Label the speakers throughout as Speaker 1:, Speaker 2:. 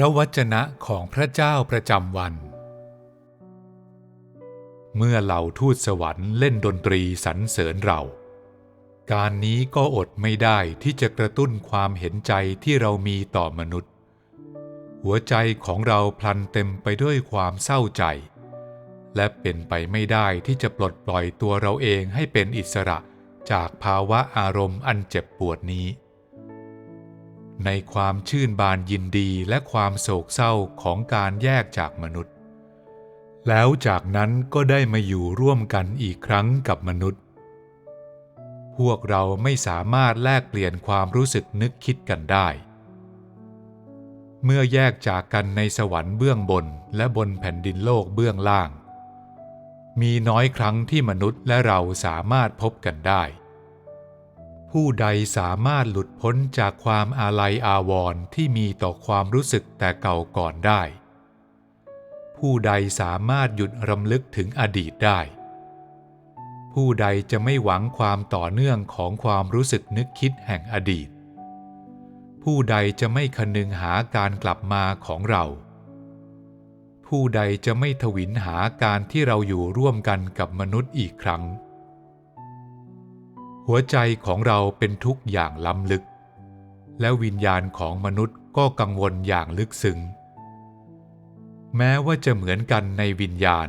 Speaker 1: ระวจนะของพระเจ้าประจำวัน เมื่อเหล่าทูตสวรรค์เล่นดนตรีสรรเสริญเรา การนี้ก็อดไม่ได้ที่จะกระตุ้นความเห็นใจที่เรามีต่อมนุษย์ หัวใจของเราพลันเต็มไปด้วยความเศร้าใจ และเป็นไปไม่ได้ที่จะปลดปล่อยตัวเราเองให้เป็นอิสระจากภาวะอารมณ์อันเจ็บปวดนี้ ในความชื่นบานยินดีและความโศกเศร้าของการแยกจากมนุษย์ แล้วจากนั้นก็ได้มาอยู่ร่วมกันอีกครั้งกับมนุษย์ พวกเราไม่สามารถแลกเปลี่ยนความรู้สึกนึกคิดกันได้ เมื่อแยกจากกันในสวรรค์เบื้องบนและบนแผ่นดินโลกเบื้องล่าง มีน้อยครั้งที่มนุษย์และเราสามารถพบกันได้ ผู้ใดสามารถหลุดพ้นจากความอาลัยอาวรณ์ที่มีต่อความรู้สึกแต่เก่าก่อนได้ ผู้ใดสามารถหยุดรำลึกถึงอดีตได้ ผู้ใดจะไม่หวังความต่อเนื่องของความรู้สึกนึกคิดแห่งอดีต ผู้ใดจะไม่คนึงหาการกลับมาของเรา ผู้ใดจะไม่ทวินหาการที่เราอยู่ร่วมกันกับมนุษย์อีกครั้ง หัวใจของเราเป็นทุกข์อย่างล้ำลึก และวิญญาณของมนุษย์ก็กังวลอย่างลึกซึ้งแม้ว่าจะเหมือนกันในวิญญาณ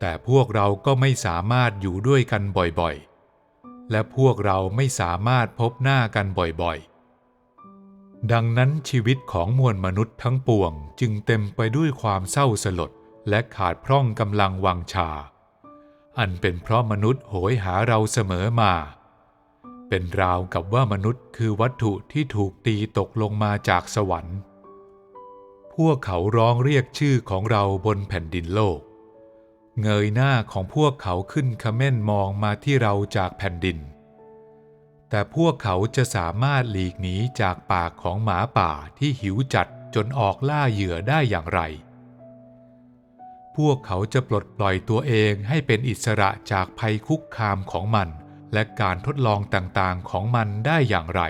Speaker 1: แต่พวกเราก็ไม่สามารถอยู่ด้วยกันบ่อยๆ และพวกเราไม่สามารถพบหน้ากันบ่อยๆ ดังนั้นชีวิตของมวลมนุษย์ทั้งปวงจึงเต็มไปด้วยความเศร้าสลดและขาดพร่องกำลังวังชา อันเป็นเพราะมนุษย์โหยหาเราเสมอมา เป็นราวกับว่ามนุษย์คือวัตถุที่ถูกตีตกลงมาจากสวรรค์ พวกเขาร้องเรียกชื่อของเราบนแผ่นดินโลก เงยหน้าของพวกเขาขึ้นขม้นมองมาที่เราจากแผ่นดิน แต่พวกเขาจะสามารถหลีกหนีจากปากของหมาป่าที่หิวจัดจนออกล่าเหยื่อได้อย่างไร พวกเขาจะปลดปล่อยตัวเองให้เป็นอิสระจากภัยคุกคามของมัน และการทดลองต่างๆของมันได้อย่างไร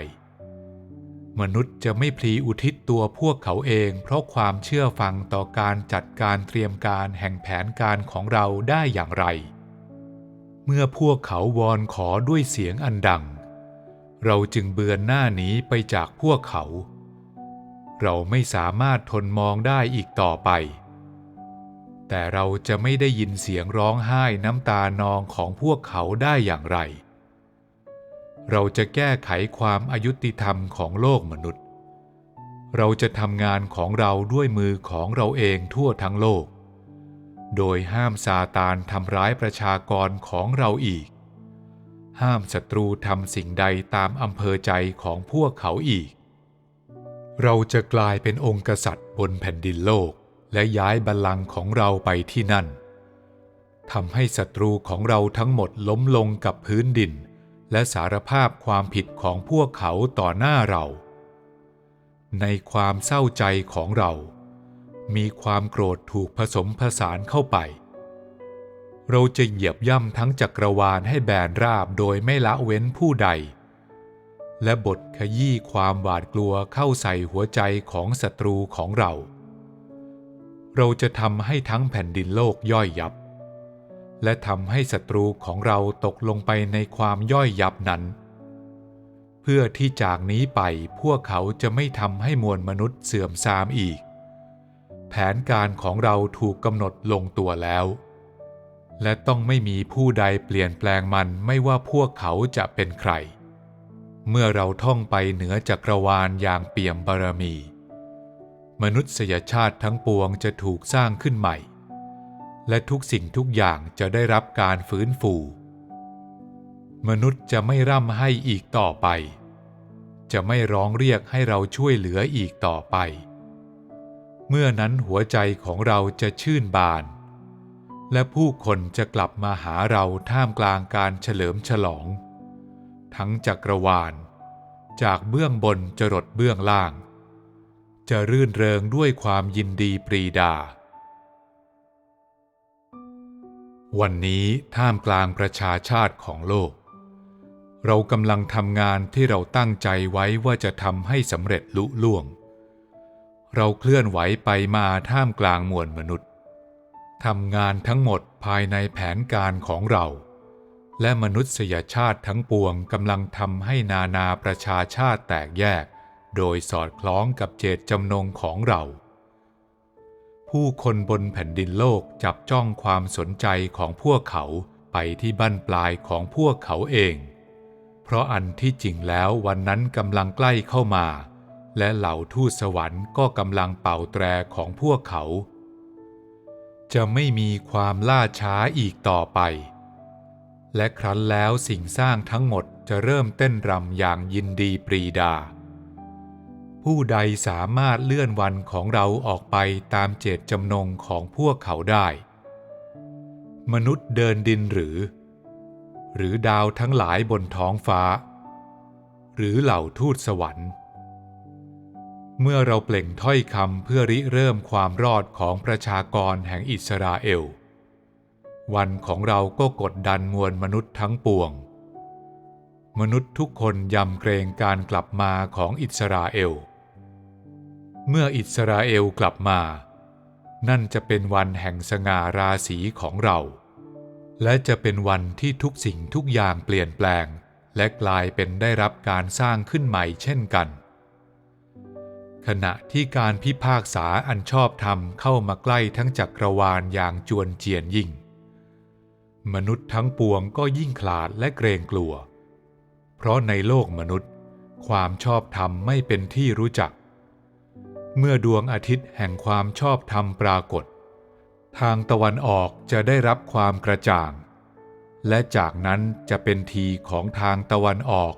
Speaker 1: มนุษย์จะไม่พลีอุทิศตัวพวกเขาเอง เพราะความเชื่อฟังต่อการจัดการเตรียมการแห่งแผนการของเราได้อย่างไร เมื่อพวกเขาวอนขอด้วยเสียงอันดัง เราจึงเบือนหน้าหนีไปจากพวกเขา เราไม่สามารถทนมองได้อีกต่อไป แต่เราจะไม่ได้ยินเสียงร้องไห้น้ำตานองของพวกเขาได้อย่างไร เราจะแก้ไขความอายุติธรรมของโลกมนุษย์ เราจะทำงานของเราด้วยมือของเราเองทั่วทั้งโลก โดยห้ามซาตานทำร้ายประชากรของเราอีก ห้ามศัตรูทำสิ่งใดตามอำเภอใจของพวกเขาอีก เราจะกลายเป็นองค์กษัตริย์บนแผ่นดินโลก และย้ายบัลลังก์ของเราไปที่นั่นทำให้ศัตรูของเราทั้งหมดล้มลงกับพื้นดิน และสารภาพความผิดของพวกเขาต่อหน้าเรา ในความเศร้าใจของเรา มีความโกรธถูกผสมผสานเข้าไป เราจะเหยียบย่ำทั้งจักรวาลให้แบนราบโดยไม่ละเว้นผู้ใด และบทขยี้ความหวาดกลัวเข้าใส่หัวใจของศัตรูของเรา เราจะทำให้ทั้งแผ่นดินโลกย่อยยับ และทำให้ศัตรูของเราตกลงไปในความย่อยยับนั้น เพื่อที่จากนี้ไปพวกเขาจะไม่ทำให้มวลมนุษย์เสื่อมทรามอีก แผนการของเราถูกกำหนดลงตัวแล้ว และต้องไม่มีผู้ใดเปลี่ยนแปลงมันไม่ว่าพวกเขาจะเป็นใคร เมื่อเราท่องไปเหนือจักรวาลอย่างเปี่ยมบารมี มนุษยชาติทั้งปวงจะถูกสร้างขึ้นใหม่ และทุกสิ่งทุกอย่างจะได้รับการฟื้นฟู มนุษย์จะไม่ร่ำให้อีกต่อไป จะไม่ร้องเรียกให้เราช่วยเหลืออีกต่อไป เมื่อนั้นหัวใจของเราจะชื่นบาน และผู้คนจะกลับมาหาเราท่ามกลางการเฉลิมฉลอง ทั้งจักรวาล จากเบื้องบนจรดเบื้องล่าง จะรื่นเริงด้วยความยินดีปรีดา วันนี้ท่ามกลางประชาชาติของโลก เรากำลังทำงานที่เราตั้งใจไว้ว่าจะทำให้สำเร็จลุล่วง เราเคลื่อนไหวไปมาท่ามกลางมวลมนุษย์ทำงานทั้งหมดภายในแผนการของเรา และมนุษยชาติทั้งปวงกำลังทำให้นานาประชาชาติแตกแยก โดยสอดคล้องกับเจตจำนงของเรา ผู้คนบนแผ่นดินโลกจับจ้องความสนใจของพวกเขาไปที่บั้นปลายของพวกเขาเอง เพราะอันที่จริงแล้ววันนั้นกำลังใกล้เข้ามา และเหล่าทูตสวรรค์ก็กำลังเป่าแตรของพวกเขา จะไม่มีความล่าช้าอีกต่อไป และครั้นแล้วสิ่งสร้างทั้งหมดจะเริ่มเต้นรำอย่างยินดีปรีดา ผู้ใดสามารถเลื่อนวันของเราออกไปตามเจตจำนงของพวกเขาได้ มนุษย์เดินดินหรือ หรือดาวทั้งหลายบนท้องฟ้า หรือเหล่าทูตสวรรค์ เมื่อเราเปล่งถ้อยคำเพื่อริเริ่มความรอดของประชากรแห่งอิสราเอล วันของเราก็กดดันมวลมนุษย์ทั้งปวงมนุษย์ทุกคนยำเกรงการกลับมาของอิสราเอล เมื่ออิสราเอลกลับมา นั่นจะเป็นวันแห่งสง่าราศีของเรา และจะเป็นวันที่ทุกสิ่งทุกอย่างเปลี่ยนแปลง และกลายเป็นได้รับการสร้างขึ้นใหม่เช่นกัน ขณะที่การพิพากษาอันชอบธรรมเข้ามาใกล้ทั้งจักรวาลอย่างจวนเจียนยิ่ง มนุษย์ทั้งปวงก็ยิ่งขลาดและเกรงกลัว เพราะในโลกมนุษย์ ความชอบธรรมไม่เป็นที่รู้จัก เมื่อดวงอาทิตย์แห่งความชอบธรรมปรากฏ ทางตะวันออกจะได้รับความกระจ่าง และจากนั้นจะเป็นทีของทางตะวันออก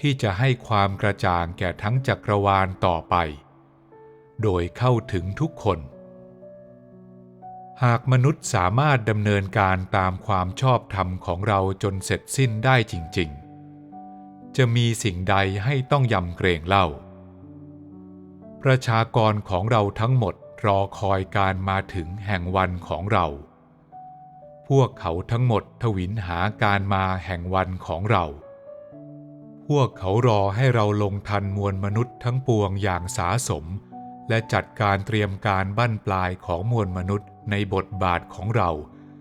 Speaker 1: ที่จะให้ความกระจ่างแก่ทั้งจักรวาลต่อไป โดยเข้าถึงทุกคน หากมนุษย์สามารถดำเนินการตามความชอบธรรมของเราจนเสร็จสิ้นได้จริง ๆ จะมีสิ่งใดให้ต้องยำเกรงเล่า ประชากรของเราทั้งหมดรอคอยการมาถึงแห่งวันของเรา พวกเขาทั้งหมดทวินหาการมาแห่งวันของเรา พวกเขารอให้เราลงทันมวลมนุษย์ทั้งปวงอย่างสาสม และจัดการเตรียมการบั้นปลายของมวลมนุษย์ในบทบาทของเรา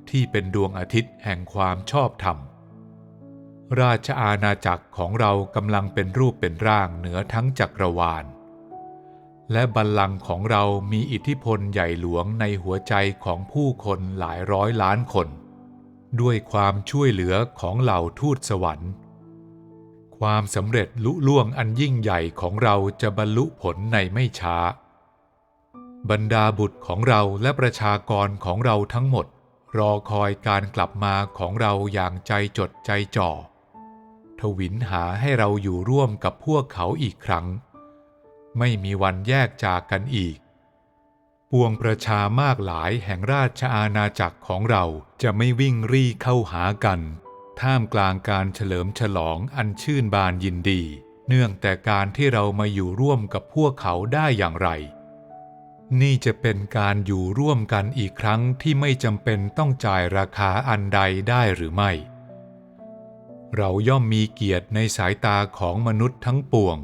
Speaker 1: ที่เป็นดวงอาทิตย์แห่งความชอบธรรม ราชอาณาจักรของเรากำลังเป็นรูปเป็นร่างเหนือทั้งจักรวาล และบัลลังก์ของเรามีอิทธิพลใหญ่หลวงในหัวใจของผู้คนหลายร้อยล้านคน ด้วยความช่วยเหลือของเหล่าทูตสวรรค์ ความสำเร็จลุล่วงอันยิ่งใหญ่ของเราจะบรรลุผลในไม่ช้า บรรดาบุตรของเราและประชากรของเราทั้งหมด รอคอยการกลับมาของเราอย่างใจจดใจจ่อ ทวินหาให้เราอยู่ร่วมกับพวกเขาอีกครั้ง ไม่มีวันแยกจากกันอีก ปวงประชามากหลายแห่งราชอาณาจักรของเราจะไม่วิ่งรี่เข้าหากัน ท่ามกลางการเฉลิมฉลองอันชื่นบานยินดี เนื่องแต่การที่เรามาอยู่ร่วมกับพวกเขาได้อย่างไร นี่จะเป็นการอยู่ร่วมกันอีกครั้งที่ไม่จำเป็นต้องจ่ายราคาอันใดได้หรือไม่เราย่อมมีเกียรติในสายตาของมนุษย์ทั้งปวง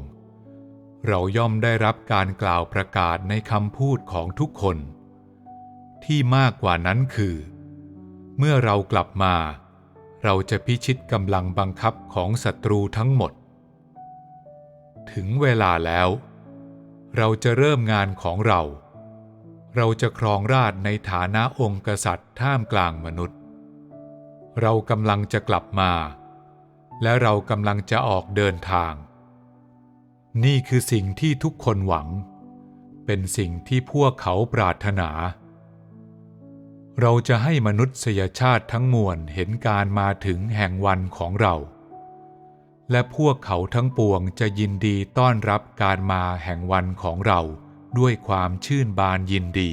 Speaker 1: เราย่อมได้รับการกล่าวประกาศในคำพูดของทุกคน ที่มากกว่านั้นคือ เมื่อเรากลับมา เราจะพิชิตกำลังบังคับของศัตรูทั้งหมด ถึงเวลาแล้ว เราจะเริ่มงานของเรา เราจะครองราชในฐานะองค์กษัตริย์ท่ามกลางมนุษย์ เรากำลังจะกลับมา และเรากำลังจะออกเดินทาง นี่คือสิ่งที่ทุกคนหวัง เป็นสิ่งที่พวกเขาปรารถนา เราจะให้มนุษยชาติทั้งมวลเห็นการมาถึงแห่งวันของเรา และพวกเขาทั้งปวงจะยินดีต้อนรับการมาแห่งวันของเราด้วยความชื่นบานยินดี